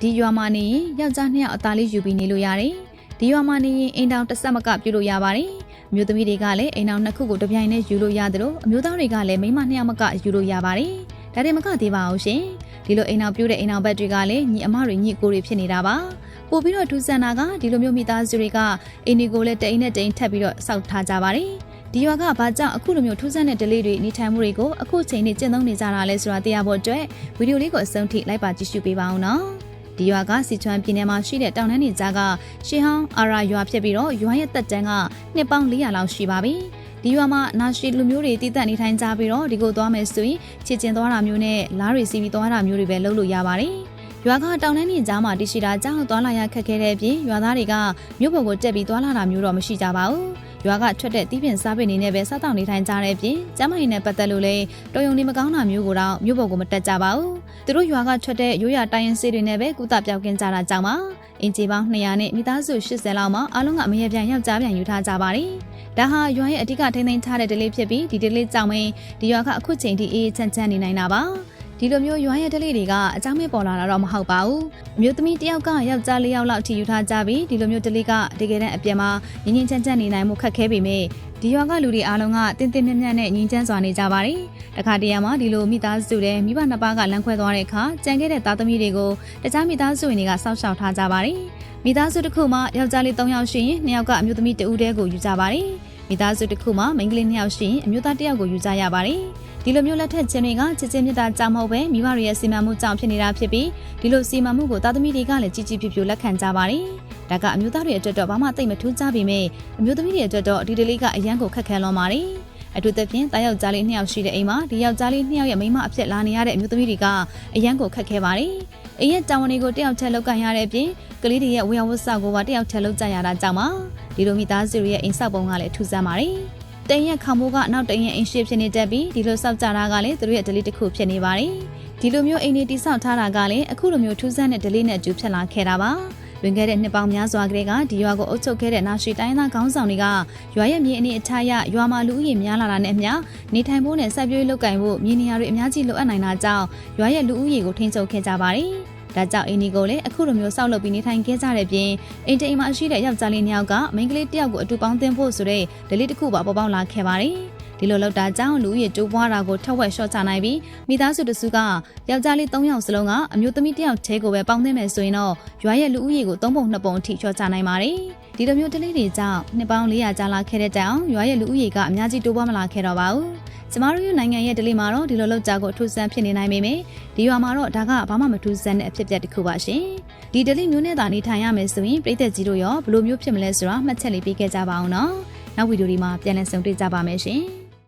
ဒီရွာမှာနေရင်ယောက်ျားနှစ်ယောက်အသားလေးယူပြီးနေလို့ရတယ်ဒီရွာမှာနေရင်အိမ်တောင်တစ်ဆက်မကပြုတ်လို့ရပါတယ်အမျိုးသမီးတွေကလည်းအိမ်တောင်နှစ်ခုကိုတစ်ပြိုင်တည်းယူလို့ရတယ်လို့အမျိုးသားတွေကလည်းမိန်းမနှစ်ယောက်မကယူလို့ရပါတယ်ဒါတွေမကသေးပါဘူးရှင်ဒီလိုအိမ်တောင်ပြုတ်တဲ့အိမ်တောင်ဘက်တွေကလည်းညီအမတွေညီကိုတွေဖြစ်နေတာပါပို့ပြီးတော့ထူးဆန်းတာကဒီလိုမျိုးမိသားစုတွေကအိမ်တွေကိုလည်းတအိမ်နဲ့တအိမ်ထပ်ပြီးတော့စောက်ထားကြပါတယ်ဒီရွာကဘာကြောင့်အခုလိုမျိုးထူးဆန်းတဲ့ဒလေးတွေနေထိုင်မှုတွေကိုအခုချိန်နဲ့ကျင့်သုံးနေကြတာလဲဆိုတာသိရဖို့အတွက်ဗီဒီယိုလေးကိုအဆုံးထိလိုက်ပါကြည့်ရှုပေးပါအောင်နော် ဒီရွာကစီချွမ်ပြည်နယ်မှာရှိတဲ့တောင်တန်းနေကြားကရှေဟောင်းအာရာရွာဖြစ်ပြီးတော့ရွာရဲ့တက်တန်းကနှစ်ပေါင်း400လောက်ရှိပါပြီဒီရွာမှာနာရှိလူမျိုးတွေတည်တတ်နေထိုင်ကြပြီးတော့ဒီကိုသွားမယ်ဆိုရင်ခြေကျင်သွားတာမျိုးနဲ့လားတွေစီပြီးသွားတာမျိုးတွေပဲလုပ်လို့ရပါတယ် ရွာကတောင်တန်းနေကြားမှာတရှိတာကြောင့်သွားလာရခက်ခဲတဲ့အပြင်ရွာသားတွေကမြို့ပေါ်ကိုတက်ပြီးသွားလာတာမျိုးတော့မရှိကြပါဘူး။ရွာကထွက်တဲ့တီးပင်စားပင်တွေနဲ့ပဲစားတောင်နေထိုင်ကြတဲ့အပြင်ကျမကြီးနဲ့ပတ်သက်လို့လည်းတော်ယုံနေမကောင်းတာမျိုးကိုတော့မြို့ပေါ်ကိုမတက်ကြပါဘူး။သူတို့ရွာကထွက်တဲ့ရိုးရာတိုင်းရင်စေးတွေနဲ့ပဲကုသပြောက်ကင်းကြတာကြောင့်ပါ။အင်ဂျီပေါင်း200နဲ့မိသားစု80လောက်မှာအားလုံးကအမရပြန်ယောက်ျားပြန်ယူထားကြပါတယ်။ဒါဟာရွာရဲ့အဓိကထိန်းသိမ်းထားတဲ့ဒလေးဖြစ်ပြီးဒီဒလေးကြောင့်မင်းဒီရွာကအခုချိန်ထိအေးအေးချမ်းချမ်းနေနိုင်တာပါ။ ဒီလိုမျိုးရွာရဲ့ဒလေးတွေကအကြောင်းမဲ့ပေါ်လာတာတော့မဟုတ်ပါဘူးအမျိုးသမီးတစ်ယောက်ကယောက်ျားလေးယောက်လောက်အထိယူထားကြပြီးဒီလိုမျိုးဒလေးကတကယ်တမ်းအပြင်မှာငင်းငင်းချမ်းချမ်းနေနိုင်မှုခက်ခဲပေမဲ့ဒီရွာကလူတွေအားလုံးကတင်းတင်းမြတ်မြတ်နဲ့ငြင်းချမ်းစွာနေကြပါတယ်တခါတရံမှာဒီလိုမိသားစုတဲ့မိဘနှစ်ပါးကလမ်းခွဲသွားတဲ့အခါကြံခဲ့တဲ့သားသမီးတွေကိုတခြားမိသားစုဝင်တွေကစောင့်ရှောက်ထားကြပါတယ်မိသားစုတစ်ခုမှာယောက်ျားလေး၃ယောက်ရှိရင်နှစ်ယောက်ကအမျိုးသမီးတဦးတည်းကိုယူကြပါတယ်မိသားစုတစ်ခုမှာမိန်းကလေးနှစ်ယောက်ရှိရင်အမျိုးသားတစ်ယောက်ကိုယူကြရပါတယ် ဒီလိုမျိုးလက်ထက်ချင်းတွေကချစ်ချင်းမြတ်တာကြောင့်မဟုတ်ပဲမိဘတွေရဲ့စီမံမှုကြောင့်ဖြစ်နေတာဖြစ်ပြီးဒီလိုစီမံမှုကိုသားသမီးတွေကလည်းကြည်ကြည်ဖြူဖြူလက်ခံကြပါတယ်။ဒါကအမျိုးသားတွေအတွက်တော့ဘာမှသိမထူးကြပေမဲ့အမျိုးသမီးတွေအတွက်တော့ဒီဒလေးကအရန်ကိုခက်ခဲလွန်ပါတယ်။အထူးသဖြင့်တာယောက်ျားလေးနှစ်ယောက်ရှိတဲ့အိမ်မှာဒီယောက်ျားလေးနှစ်ယောက်ရဲ့မိန်းမအဖြစ်လာနေရတဲ့အမျိုးသမီးတွေကအရန်ကိုခက်ခဲပါတယ်။အိမ်ရဲ့တာဝန်တွေကိုတယောက်တည်းလောက်ကန်ရတဲ့အပြင်ကလေးတွေရဲ့ဝေယဝတ်ဆောက်ကိုပါတယောက်တည်းလောက်ကြရတာကြောင့်ပါဒီလိုမိသားစုတွေရဲ့အိမ်ဆောက်ပုံကလည်းထူးဆန်းပါတယ်။ တန်ရက်ခေါမိုးကနောက်တန်ရက်အိမ်ရှိဖြစ်နေတတ်ပြီးဒီလိုစောက်ကြတာကလည်းသူတို့ရဲ့ဒလေးတစ်ခုဖြစ်နေပါတယ်။ဒီလိုမျိုးအိမ်တွေတိစောက်ထားတာကလည်းအခုလိုမျိုးထူးဆန်းတဲ့ဒလေးနဲ့အကျူဖြစ်လာခဲ့တာပါ။ဝင်ခဲ့တဲ့နှစ်ပေါင်းများစွာကလေးကဒီရွာကိုအုပ်ချုပ်ခဲ့တဲ့နာရှိတိုင်းသားခေါင်းဆောင်တွေကရွာရဲ့မြေအနေအထားရရွာမှာလူဦးရေများလာတာနဲ့အမျှနေထိုင်ဖို့နဲ့စိုက်ပျိုးရေးလုပ်ကိုင်ဖို့မြေနေရာတွေအများကြီးလိုအပ်နိုင်တာကြောင့်ရွာရဲ့လူဦးရေကိုထိန်းချုပ်ခဲ့ကြပါတယ်။ ဒါကြောင့်အင်းဒီကိုလည်းအခုလိုမျိုးစောက်လုပ်ပြီးနေထိုင်ခဲ့ကြတဲ့ပြင်အိမ်တိမ်မှာရှိတဲ့ယောက်ျားလေးနှစ်ယောက်ကမိန်းကလေးတစ်ယောက်ကိုအတူပေါင်းသင်းဖို့ဆိုတဲ့ဒလေးတစ်ခုပါပေါ်ပေါက်လာခဲ့ပါတယ်။ဒီလိုလောက်တာကြောင့်လူရဲ့တိုးပွားတာကိုထက်ဝက်လျှော့ချနိုင်ပြီးမိသားစုတစုကယောက်ျားလေး၃ယောက်စလုံးကအမျိုးသမီးတစ်ယောက်ချဲကိုပဲပေါင်းသင်းမယ်ဆိုရင်တော့ရွာရဲ့လူဦးရေကို၃ပုံ၂ပုံအထိလျှော့ချနိုင်ပါတယ်။ဒီလိုမျိုးဒလေးတွေကြောင့်နှစ်ပေါင်း400ကြာလာခဲ့တဲ့တိုင်ရွာရဲ့လူဦးရေကအများကြီးတိုးပွားမလာခဲ့တော့ပါဘူး။ ကျမတို့ရဲ့နိုင်ငံရဲ့ဒလေးမှာတော့ဒီလိုလောက်ကြကိုအထူးဆန်းဖြစ်နေနိုင်ပေမယ့်ဒီရွာမှာတော့ဒါကဘာမှမထူးဆန်းတဲ့အဖြစ်အပျက်တစ်ခုပါရှင်။ဒီဒလေးမျိုးနဲ့သာနေထိုင်ရမယ်ဆိုရင်ပြည်သက်ကြီးတို့ရောဘယ်လိုမျိုးဖြစ်မလဲဆိုတာမှတ်ချက်လေးပေးခဲ့ကြပါအောင်နော်။နောက်ဗီဒီယိုဒီမှာပြန်လည်ဆုံတွေ့ကြပါမယ်ရှင်။